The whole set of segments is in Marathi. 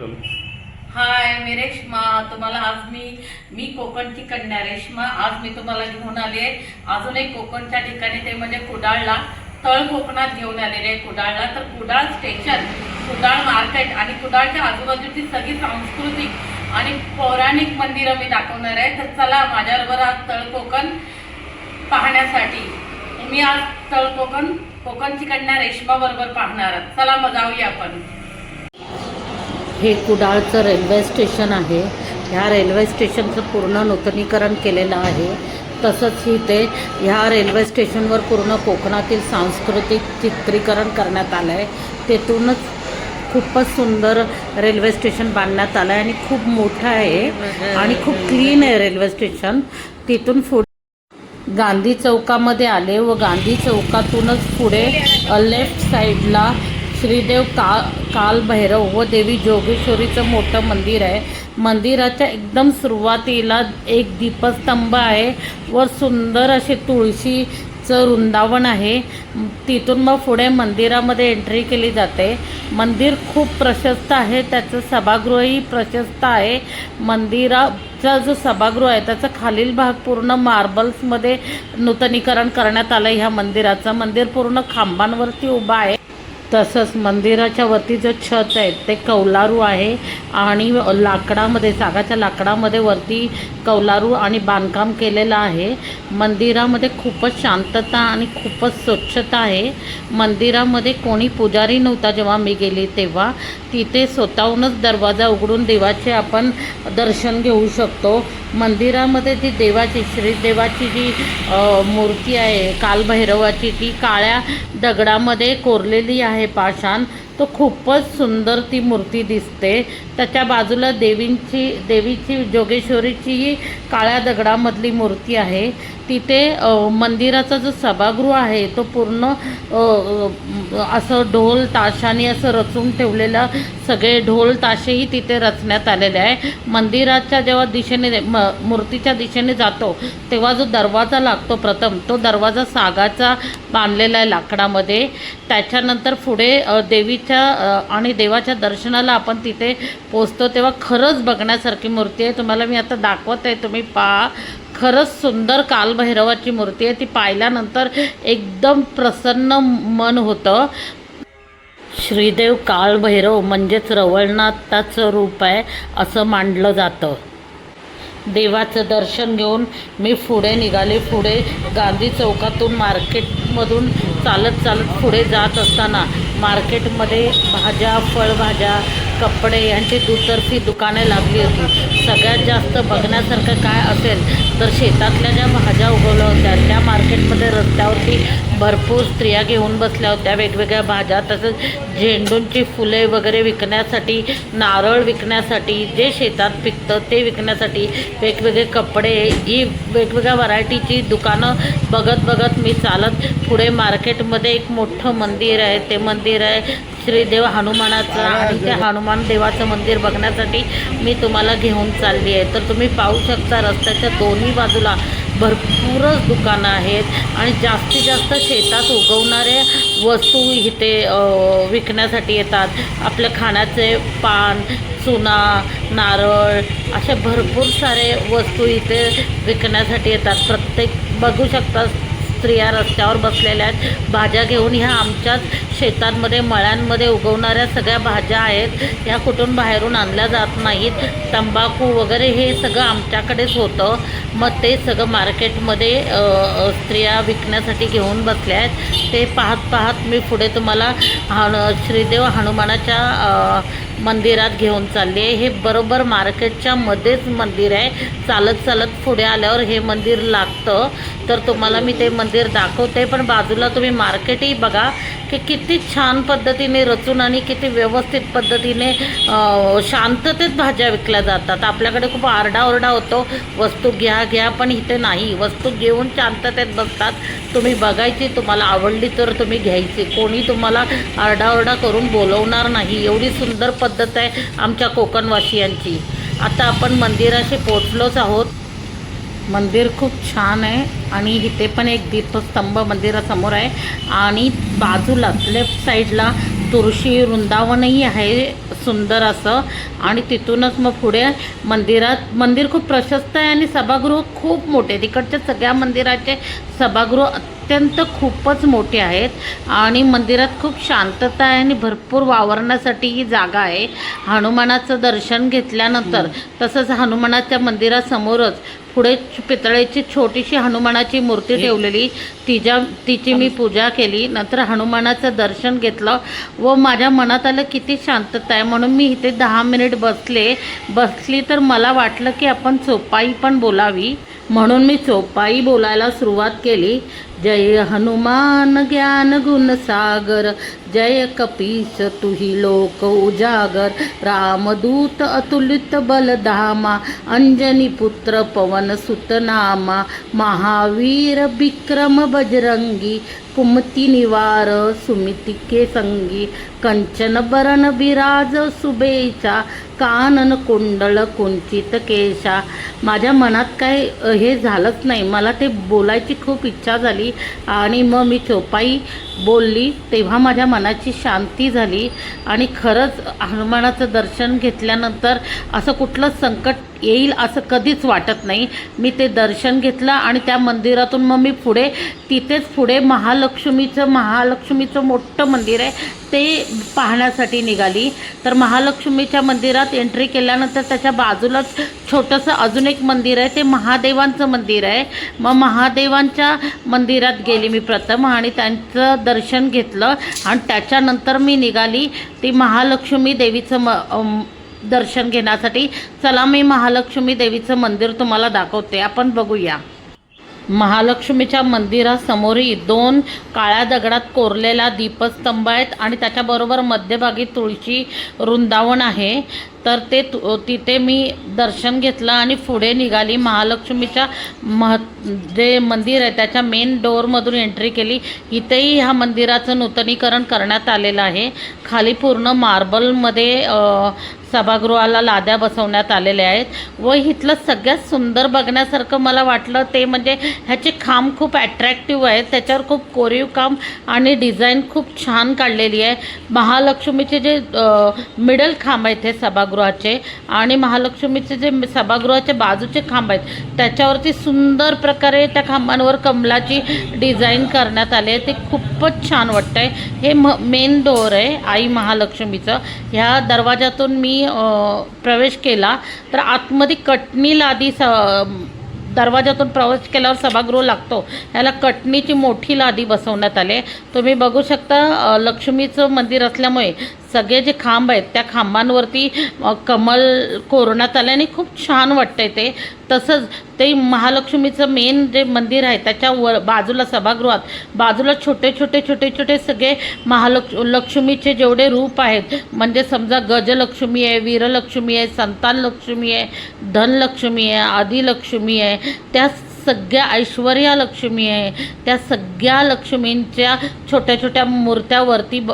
हाय मी रेश्मा. तुम्हाला आज मी मी कोकणची कन्या रेश्मा. आज मी तुम्हाला घेऊन आले अजून एक कोकणच्या ठिकाणी ते म्हणजे कुडाळला तळ कोकणात घेऊन आलेले आहे कुडाळला. तर कुडाळ स्टेशन कुडाळ मार्केट आणि कुडाळच्या आजूबाजूची सगळी सांस्कृतिक आणि पौराणिक मंदिरं मी दाखवणार आहे. तर चला माझ्याबरोबर आज तळ कोकण पाहण्यासाठी. मी आज तळ कोकण कोकणची कन्या रेश्मा बरोबर पाहणार आहोत. चला मग जाऊया आपण. हे कुडाळचं रेल्वे स्टेशन आहे. ह्या रेल्वे स्टेशनचं पूर्ण नूतनीकरण केलेलं आहे. तसंच इथे ह्या रेल्वे स्टेशनवर पूर्ण कोकणातील सांस्कृतिक चित्रीकरण करण्यात आलं आहे तेथूनच खूपच सुंदर रेल्वे स्टेशन बांधण्यात आलं आहे आणि खूप मोठं आहे आणि खूप क्लीन आहे रेल्वे स्टेशन तिथून पुढे गांधी चौकामध्ये आले व गांधी चौकातूनच पुढे लेफ्ट साईडला श्रीदेव का काल भैरव व देवी जोगेश्वरीचं मोठं मंदिर आहे. मंदिराच्या एकदम सुरुवातीला एक दीपस्तंभ आहे व सुंदर असे तुळशीचं वृंदावन आहे. तिथून मग पुढे मंदिरामध्ये एंट्री केली जाते. मंदिर खूप प्रशस्त आहे. त्याचं सभागृहही प्रशस्त आहे. मंदिराचा जो सभागृह आहे त्याचा खालील भाग पूर्ण मार्बल्समध्ये नूतनीकरण करण्यात आलं ह्या मंदिराचं. मंदिर पूर्ण खांबांवरती उभं आहे. तसंच मंदिराच्या वरती जो छत आहे ते कौलारू आहे आणि लाकडामध्ये सागाच्या लाकडामध्ये वरती कौलारू आणि बांधकाम केलेलं आहे. मंदिरामध्ये खूपच शांतता आणि खूपच स्वच्छता आहे. मंदिरामध्ये कोणी पुजारी नव्हता जेव्हा मी गेली तेव्हा. तिथे स्वतःहूनच दरवाजा उघडून देवाचे आपण दर्शन घेऊ शकतो. मंदिरामध्ये जी देवाची श्रीदेवाची जी मूर्ती आहे कालभैरवाची ती काळ्या दगडामध्ये कोरलेली आहे. आहे पाषाण. तो खूपच सुंदर ती मूर्ती दिसते. त्याच्या बाजूला देवींची देवीची जोगेश्वरीचीही काळ्या दगडामधली मूर्ती आहे. तिथे मंदिराचा जो सभागृह आहे तो पूर्ण असं ढोल ताशाने असं रचून ठेवलेलं सगळे ढोल ताशेही तिथे रचण्यात आलेले आहे. मंदिराच्या जेव्हा दिशेने म मूर्तीच्या दिशेने जातो तेव्हा जो दरवाजा लागतो प्रथम तो दरवाजा सागाचा बांधलेला आहे लाकडामध्ये. त्याच्यानंतर पुढे देवी देवीच्या आणि देवाच्या दर्शनाला आपण तिथे पोचतो तेव्हा खरंच बघण्यासारखी मूर्ती आहे. तुम्हाला मी आता दाखवत आहे तुम्ही पा खरंच सुंदर कालभैरवाची मूर्ती आहे. ती पाहिल्यानंतर एकदम प्रसन्न मन होतं. श्रीदेव काळभैरव म्हणजेच रवळनाथाचं रूप आहे असं मांडलं जातं. देवाचं दर्शन घेऊन मी पुढे निघाले. पुढे गांधी चौकातून मार्केटमधून चालत चालत पुढे जात असताना मार्केटमध्ये भाज्या फळभाज्या कपडे यांची दुतर्फी दुकाने लागली होती. सगळ्यात जास्त बघण्यासारखं काय असेल तर शेतातल्या ज्या भाज्या उगवल्या होत्या त्या मार्केटमध्ये रस्त्यावरती भरपूर स्त्रिया घेऊन बसल्या होत्या. वेगवेगळ्या भाज्या तसंच झेंडूंची फुले वगैरे विकण्यासाठी नारळ विकण्यासाठी जे शेतात पिकतं ते विकण्यासाठी वेगवेगळे कपडे ही वेगवेगळ्या व्हरायटीची दुकानं बघत बघत मी चालत पुढे मार्केटमध्ये एक मोठं मंदिर आहे. ते मंदिर आहे श्रीदेव हनुमानाचं आणि त्या हनुमान देवाचं मंदिर बघण्यासाठी मी तुम्हाला घेऊन चालली आहे. तर तुम्ही पाहू शकता रस्त्याच्या दोन्ही बाजूला भरपूरच दुकानं आहेत आणि जास्तीत जास्त शेतात उगवणाऱ्या वस्तू इथे विकण्यासाठी येतात. आपल्या खाण्याचे पान चुना नारळ अशा भरपूर सारे वस्तू इथे विकण्यासाठी येतात. प्रत्येक बघू शकता स्त्रिया रस्त्यावर बसलेल्या आहेत. भाज्या घेऊन ह्या आमच्याच शेतांमध्ये मळ्यांमध्ये उगवणाऱ्या सगळ्या भाज्या आहेत. ह्या कुठून बाहेरून आणल्या जात नाहीत. तंबाखू वगैरे हे सगळं आमच्याकडेच होतं. मग ते सगळं मार्केटमध्ये स्त्रिया विकण्यासाठी घेऊन बसल्या आहेत. ते पाहत पाहत मी पुढे तुम्हाला हण श्रीदेव हनुमानाच्या मंदिरात घेऊन चालले हे बरोबर मार्केटच्या मध्येच मंदिर आहे. चालत चालत पुढे आल्यावर हे मंदिर लागतं. तर तुम्हाला मी ते मंदिर दाखवते. पण बाजूला तुम्ही मार्केटही बघा की किती छान पद्धतीने रचून आणि किती व्यवस्थित पद्धतीने शांततेत भाज्या विकल्या जातात. आपल्याकडे खूप आरडाओरडा होतो. वस्तू घ्या घ्या पण इथे नाही. वस्तू घेऊन शांततेत बसतात तुम्ही बघायची तुम्हाला आवडली तर तुम्ही घ्यायची. कोणी तुम्हाला आरडाओरडा करून बोलवणार नाही. एवढी सुंदर पद्धत पद्धत आहे आमच्या कोकणवासियांची. आता आपण मंदिराशी पोचलोच आहोत. मंदिर खूप छान आहे आणि इथे पण एक दीपस्तंभ मंदिरासमोर आहे. आणि बाजूला लेफ्ट साईडला तुळशी वृंदावनही आहे. सुंदर असं. आणि तिथूनच मग पुढे मंदिरात मंदिर खूप प्रशस्त आहे आणि सभागृह खूप मोठे तिकडच्या सगळ्या मंदिराचे सभागृह अत्यंत खूपच मोठे आहेत. आणि मंदिरात खूप शांतता आहे आणि भरपूर वावरण्यासाठी ही जागा आहे. हनुमानाचं दर्शन घेतल्यानंतर तसंच हनुमानाच्या मंदिरासमोरच पुढे पितळेची छोटीशी हनुमानाची मूर्ती ठेवलेली. तिच्या तिची मी पूजा केली. नंतर हनुमानाचं दर्शन घेतलं व माझ्या मनात आलं किती शांतता आहे. म्हणून मी इथे दहा मिनिट बसले. बसली तर मला वाटलं की आपण चोपाई पण बोलावी. म्हणून मी चोपाई बोलायला सुरुवात केली. जय हनुमान ज्ञान गुण सागर जय कपीस तुही लोक उजागर रामदूत अतुलित बलधामा अंजनी पुत्र पवन सुतनामा महावीर विक्रम बजरंगी कुमती निवार सुमितिके संगी कंचन बरन विराज सुबेचा कानन कोंडळ कुंचित केशा. माझ्या मनात काय हे झालंच नाही. मला ते बोलायची खूप इच्छा झाली आणि मग मी चोपाई बोलली. तेव्हा माझ्या मनाची शांती झाली आणि खरंच हनुमानाचं दर्शन घेतल्यानंतर असं कुठलं संकट येईल असं कधीच वाटत नाही. मी ते दर्शन घेतलं आणि त्या मंदिरातून मग मी पुढे तिथेच पुढे महालक्ष्मीचं महालक्ष्मीचं मोठं मंदिर आहे ते पाहण्यासाठी निघाली. तर महालक्ष्मीच्या मंदिरात एंट्री केल्यानंतर त्याच्या बाजूलाच छोटंसं अजून एक मंदिर आहे ते महादेवांचं मंदिर आहे. मग महादेवांच्या मंदिरात गेली मी प्रथम आणि त्यांचं दर्शन घेतलं आणि त्याच्यानंतर मी निघाली. ती महालक्ष्मी देवीचं म दर्शन घेण्यासाठी. चला मी महालक्ष्मी देवीचं मंदिर तुम्हाला दाखवते. आपण बघूया. महालक्ष्मीच्या मंदिरासमोरही दोन काळ्या दगडात कोरलेला दीपस्तंभ आहेत आणि त्याच्याबरोबर मध्यभागी तुळशी वृंदावन आहे. तर ते तु- तिथे मी दर्शन घेतलं आणि पुढे निघाली. महालक्ष्मीच्या मह जे मंदिर आहे त्याच्या मेन डोअरमधून एंट्री केली. इथेही ह्या मंदिराचं नूतनीकरण करण्यात आलेलं आहे. खाली पूर्ण मार्बलमध्ये सभागृहाला लाद्या बसवण्यात आलेल्या आहेत. व इथलं सगळ्यात सुंदर बघण्यासारखं मला वाटलं ते म्हणजे ह्याचे खांब खूप ॲट्रॅक्टिव्ह आहेत. त्याच्यावर खूप कोरीव काम आणि डिझाईन खूप छान काढलेली आहे. महालक्ष्मीचे जे मिडल खांब आहेत हे सभागृहाचे आणि महालक्ष्मीचे जे सभागृहाचे बाजूचे खांब आहेत त्याच्यावरती सुंदर प्रकारे त्या खांबांवर कमलाची डिझाईन करण्यात आली आहे. ते खूपच छान वाटतं आहे हे म मेन डोअर आहे आई महालक्ष्मीचं. ह्या दरवाजातून मी प्रवेश केला तर आतमध्ये कटणी लादी स दरवाजातून प्रवेश केल्यावर सभागृह लागतो. ह्याला कटणीची मोठी लादी बसवण्यात आली. आहे. तुम्ही बघू शकता लक्ष्मीचं मंदिर असल्यामुळे सगळे जे खांब आहेत त्या खांबांवरती कमल कोरण्यात आले आणि खूप छान वाटतंय ते. तसंच ते महालक्ष्मीचं मेन जे मंदिर आहे त्याच्या वर बाजूला सभागृहात बाजूला छोटे छोटे छोटे छोटे सगळे महालक्ष लक्ष्मीचे जेवढे रूप आहेत म्हणजे समजा गजलक्ष्मी आहे वीरलक्ष्मी आहे संतान लक्ष्मी आहे धनलक्ष्मी आहे आदिलक्ष्मी आहे त्या सगळ्या ऐश्वर्या लक्ष्मी आहे. त्या सगळ्या लक्ष्मींच्या छोट्या छोट्या मूर्त्यावरती ब-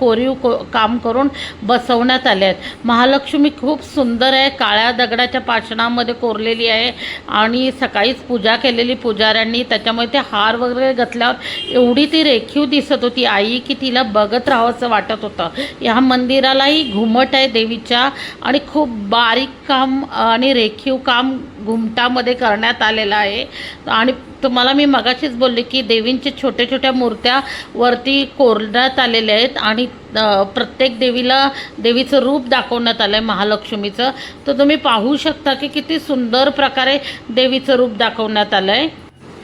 कोरीव को काम करून बसवण्यात आल्या आहेत. महालक्ष्मी खूप सुंदर आहे. काळ्या दगडाच्या पाषणामध्ये कोरलेली आहे आणि सकाळीच पूजा केलेली पुजाऱ्यांनी त्याच्यामुळे ते हार वगैरे घातल्यावर एवढी ती रेखीव दिसत होती आई की तिला बघत राहावंसं वाटत होतं. ह्या मंदिरालाही घुमट आहे देवीच्या आणि खूप बारीक काम आणि रेखीव काम घुमटामध्ये करण्यात आलेलं आहे. आणि तुम्हाला मी मगाशीच बोलले की देवींच्या छोट्या छोट्या मूर्त्या वरती कोरण्यात आलेल्या आहेत आणि प्रत्येक देवीला देवीचं रूप दाखवण्यात आलं आहे महालक्ष्मीचं. तर तुम्ही पाहू शकता की किती सुंदर प्रकारे देवीचं रूप दाखवण्यात आलं आहे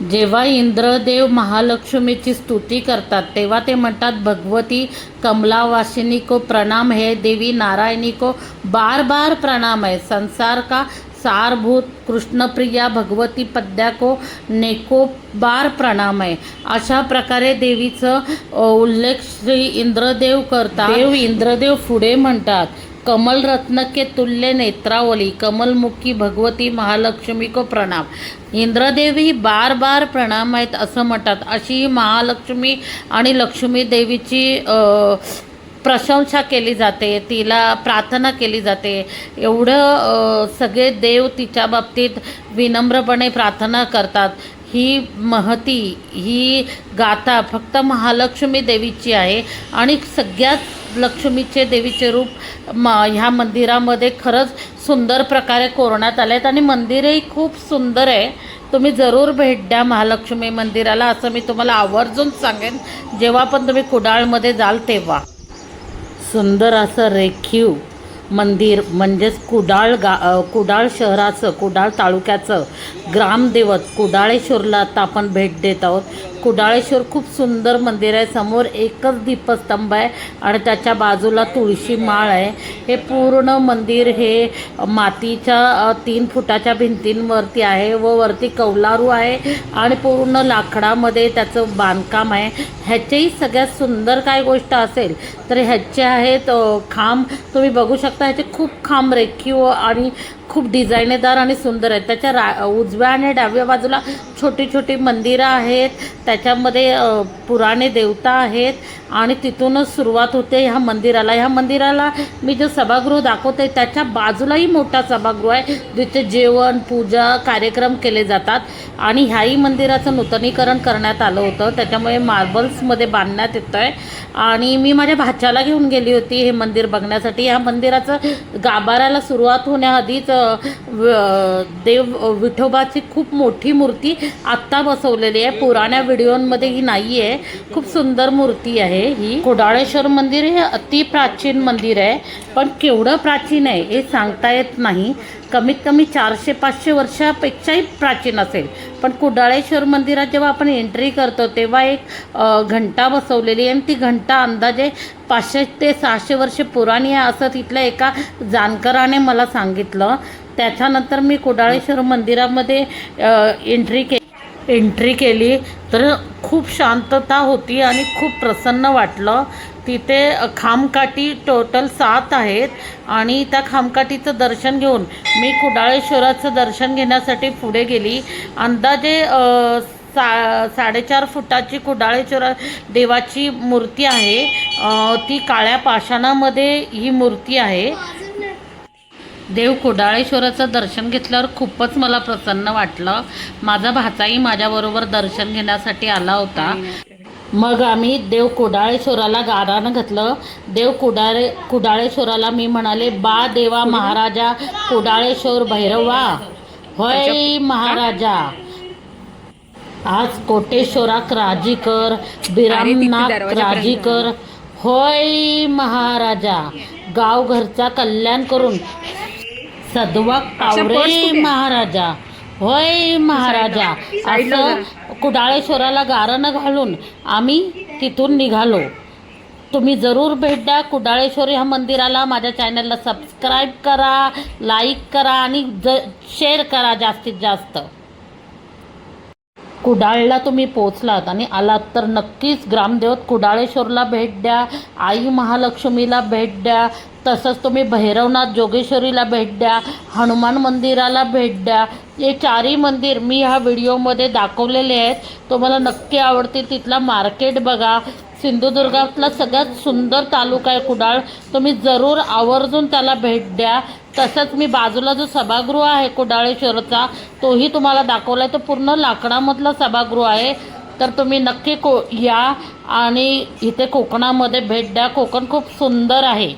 जेव्हा इंद्रदेव महालक्ष्मीची स्तुती करतात तेव्हा ते म्हणतात भगवती कमलावासिनी को प्रणाम है देवी नारायणी को बार बार प्रणाम है संसार का सारभूत कृष्णप्रिया भगवती पद्या को बार प्रणाम आहे अशा प्रकारे देवीचं उल्लेख श्री इंद्रदेव करतात. देव इंद्रदेव पुढे म्हणतात कमल रत्न के तुल्य नेत्रावली कमलमुखी भगवती महालक्ष्मी को प्रणाम. इंद्रदेवी बार बार प्रणाम आहेत असं म्हणतात. अशी महालक्ष्मी आणि लक्ष्मी देवीची प्रशंसा केली जाते तिला प्रार्थना केली जाते. एवढं सगळे देव तिच्या बाबतीत विनम्रपणे प्रार्थना करतात. ही महती ही गाथा फक्त महालक्ष्मी देवीची आहे आणि सगळ्यात लक्ष्मीचे देवीचे रूप म ह्या मंदिरामध्ये खरंच सुंदर प्रकारे कोरण्यात आले आहेत आणि मंदिरही खूप सुंदर आहे. तुम्ही जरूर भेट द्या महालक्ष्मी मंदिराला असं मी तुम्हाला आवर्जून सांगेन. जेव्हा पण तुम्ही कुडाळमध्ये जाल तेव्हा. सुंदर असं रेखीव मंदिर म्हणजेच कुडाळ गा कुडाळ शहराचं कुडाळ तालुक्याचं ग्रामदेवत कुडाळेश्वरला आता आपण भेट देत आहोत. कुडाळेश्वर खूप सुंदर मंदिर आहे. समोर एकच दीपस्तंभ आहे आणि त्याच्या बाजूला तुळशी माळ आहे. हे पूर्ण मंदिर हे मातीच्या तीन फुटाच्या भिंतींवरती आहे व वरती कौलारू आहे आणि पूर्ण लाकडामध्ये त्याचं बांधकाम आहे. ह्याचेही सगळ्यात सुंदर काय गोष्ट असेल तर ह्याचे आहेत खांब. तुम्ही बघू शकता ह्याचे खूप खांब रेखीव आणि खूप डिझायनेदार आणि सुंदर आहेत. त्याच्या रा उजव्या आणि डाव्या बाजूला छोटी छोटी मंदिरं आहेत. त्याच्यामध्ये पुराणे देवता आहेत आणि तिथूनच सुरुवात होते ह्या मंदिराला. ह्या मंदिराला मी जो सभागृह दाखवते त्याच्या बाजूलाही मोठा सभागृह आहे जिथे जेवण पूजा कार्यक्रम केले जातात. आणि ह्याही मंदिराचं नूतनीकरण करण्यात आलं होतं. त्याच्यामुळे मार्बल्समध्ये बांधण्यात येतं आहे आणि मी माझ्या भाच्याला घेऊन गेली होती हे मंदिर बघण्यासाठी. ह्या मंदिराचं गाभाऱ्याला सुरुवात होण्याआधीच देव विठोबाची खूप मोठी मूर्ती आत्ता बसवलेली आहे. पुराण्या व्हिडिओमध्ये ही नाही आहे खूप सुंदर मूर्ती आहे ही. कुडाळेश्वर मंदिर हे अति प्राचीन मंदिर आहे. पण केवढं प्राचीन आहे हे सांगता येत नाही. कमीत कमी चारशे पाचशे वर्षापेक्षाही प्राचीन असेल. पण कुडाळेश्वर मंदिरात जेव्हा आपण एंट्री करतो तेव्हा एक घंटा बसवलेली आहे. आणि ती घंटा अंदाजे पाचशे ते सहाशे वर्षे पुराणी आहे असं तिथल्या एका जाणकाराने मला सांगितलं. त्याच्यानंतर मी कुडाळेश्वर मंदिरामध्ये एंट्री के एंट्री केली तर खूप शांतता होती आणि खूप प्रसन्न वाटलं. तिथे खामकाठी टोटल सात आहेत आणि त्या खामकाठीचं दर्शन घेऊन मी कुडाळेश्वराचं दर्शन घेण्यासाठी पुढे गेली. अंदाजे सा साडेचार फुटाची कुडाळेश्वर देवाची मूर्ती आहे. ती काळ्या पाषाणामध्ये ही मूर्ती आहे. देव कुडाळेश्वराचं दर्शन घेतल्यावर खूपच मला प्रसन्न वाटलं. माझा भाचाही माझ्याबरोबर दर्शन घेण्यासाठी आला होता. मग आम्ही देव कुडाळेश्वराला गारानं घातलं. देव कुडाळे कुडाळेश्वराला मी म्हणाले बा देवा महाराजा कुडाळेश्वर भैरवा. होय महाराजा. आज कोटेश्वराक राजी कर बिरामनाथ राजी कर. होय महाराजा. गाव घरचा कल्याण करून सदवा पावरे महाराजा. होय महाराजा. असं कुडाळेश्वराला गारणं घालून आम्ही तिथून निघालो. तुम्ही जरूर भेट द्या. कुडाळेश्वर ह्या मंदिराला माझ्या चॅनलला सबस्क्राईब करा लाईक करा आणि ज शेअर करा जास्तीत जास्त. कुडाळला तुम्ही पोचलात आणि आलात तर नक्कीच ग्रामदेवत कुडाळेश्वरला भेट द्या आई महालक्ष्मीला भेट द्या तसंच तुम्ही भैरवनाथ जोगेश्वरीला भेट द्या हनुमान मंदिराला भेट द्या. हे चारही मंदिर मी ह्या व्हिडिओमध्ये दाखवलेले आहेत. तुम्हाला नक्की आवडतील तिथला मार्केट बघा. सिंधुदुर्गातला सगळ्यात सुंदर तालुका आहे कुडाळ. तुम्ही जरूर आवर्जून त्याला भेट द्या. तसंच मी बाजूला जो सभागृह आहे कुडाळेश्वरचा तोही तुम्हाला दाखवला आहे तो पूर्ण लाकडामधला सभागृह आहे. तर तुम्ही नक्की को या आणि इथे कोकणामध्ये भेट द्या. कोकण खूप सुंदर आहे.